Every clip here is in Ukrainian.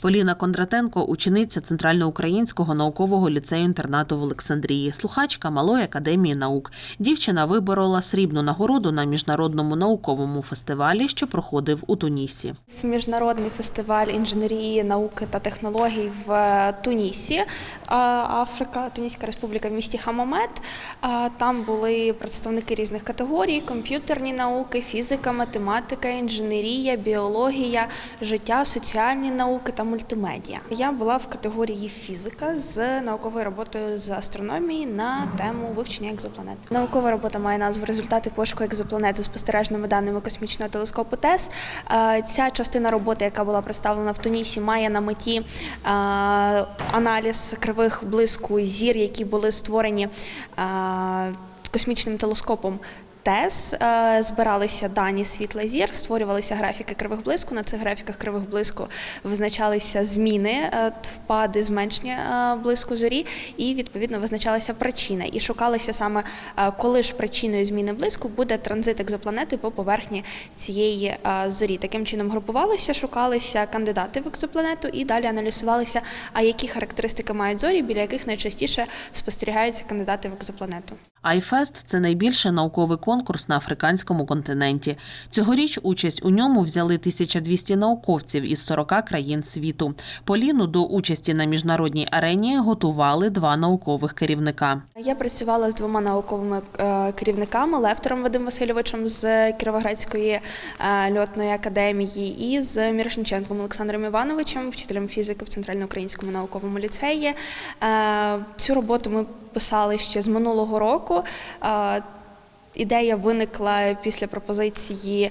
Поліна Кондратенко, учениця Центральноукраїнського наукового ліцею інтернату в Олександрії, слухачка Малої академії наук. Дівчина виборола срібну нагороду на міжнародному науковому фестивалі, що проходив у Тунісі. Міжнародний фестиваль інженерії, науки та технологій в е, Тунісі, Африка, Туніська Республіка в місті Хамамет. А, Там були представники різних категорій: комп'ютерні науки, фізика, математика, інженерія, біологія, життя, соціальні науки та мультимедіа. Я була в категорії фізика з науковою роботою з астрономії на тему вивчення екзопланет. Наукова робота має назву Результати пошуку екзопланет за спостережними даними космічного телескопу ТЕС. Е, Ця частина роботи, яка була представлена в Тунісі, має на меті е, аналіз кривих блиску зір, які були створені е, космічним телескопом. ТЕС е, збиралися дані світла зір, створювалися графіки кривих блиску. На цих графіках кривих блиску визначалися зміни, е, впади, зменшення е, блиску зорі, і відповідно визначалася причина. І шукалося саме, коли ж причиною зміни блиску буде транзит екзопланети по поверхні цієї зорі. Таким чином групувалися, шукалися кандидати в екзопланету і далі аналізувалися, а які характеристики мають зорі, біля яких найчастіше спостерігаються кандидати в екзопланету. Айфест це найбільший науковий конкурс на африканському континенті. Цьогоріч участь у ньому взяли 1200 науковців із 40 країн світу. Поліну до участі на міжнародній арені готували два наукових керівника. Я працювала з двома науковими е, керівниками Левтором Вадимом Васильовичем з Кіровоградської е, льотної академії і з Мірошниченком Олександром Івановичем, вчителем фізики в Центрально-українському науковому ліцеї. Е, Цю роботу ми писали ще з минулого року. Ідея виникла після пропозиції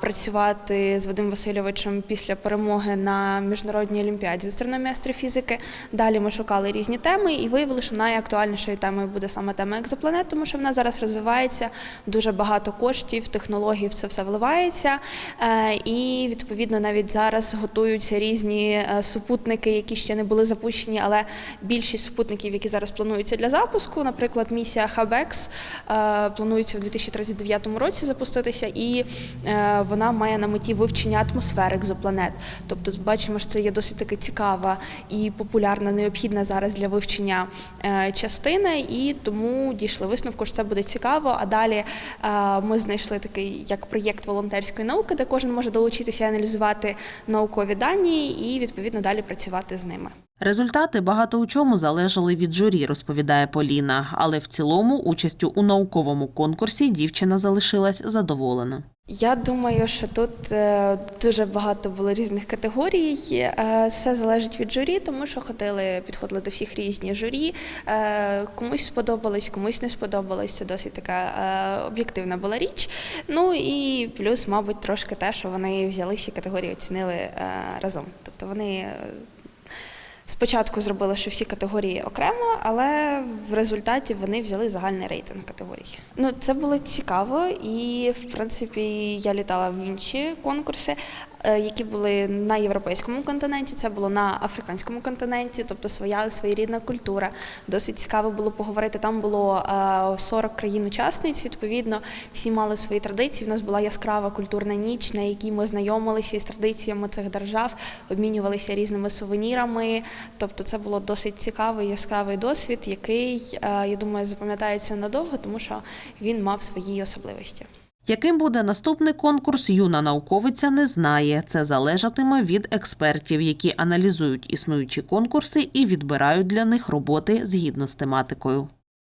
працювати з Вадимом Васильовичем після перемоги на міжнародній олімпіаді з астрономії астрофізики. Далі ми шукали різні теми і виявили, що найактуальнішою темою буде саме тема екзопланет, тому що вона зараз розвивається дуже багато коштів, технологій це все вливається. Е, І відповідно навіть зараз готуються різні е, супутники, які ще не були запущені, але більшість супутників, які зараз плануються для запуску, наприклад, місія Хабекс е, планується в 2039 році запуститися, і е, вона має на меті вивчення атмосфери екзопланет. Тобто, бачимо, що це є досить таки цікава і популярна, необхідна зараз для вивчення е, частина, і тому дійшли висновку, що це буде цікаво. А далі е, ми знайшли такий як проєкт волонтерської науки, де кожен може долучитися і аналізувати наукові дані, і відповідно далі працювати з ними. Результати багато у чому залежали від журі, розповідає Поліна. Але в цілому участю у науковому конкурсі дівчина залишилась задоволена. Я думаю, що тут е, дуже багато було різних категорій. Е, Все залежить від журі, тому що ходили, підходили до всіх різні журі. Е, Комусь сподобалось, комусь не сподобалось. Це досить така об'єктивна була річ. Ну і плюс, мабуть, трошки те, що вони взяли всі категорії, оцінили разом. Тобто вони. Е, Спочатку зробили, що всі категорії окремо, але в результаті вони взяли загальний рейтинг категорій. Ну це було цікаво, і в принципі я літала в інші конкурси, е, які були на європейському континенті. Це було на африканському континенті, тобто своя своєрідна культура. Досить цікаво було поговорити. Там було е, 40 країн-учасниць. Відповідно, всі мали свої традиції. У нас була яскрава культурна ніч, на якій ми знайомилися із традиціями цих держав, обмінювалися різними сувенірами. Тобто, це було досить цікавий яскравий досвід, який е, я думаю запам'ятається надовго, тому що він мав свої особливості. Яким буде наступний конкурс, юна науковиця не знає. Це залежатиме від експертів, які аналізують існуючі конкурси і відбирають для них роботи згідно з тематикою.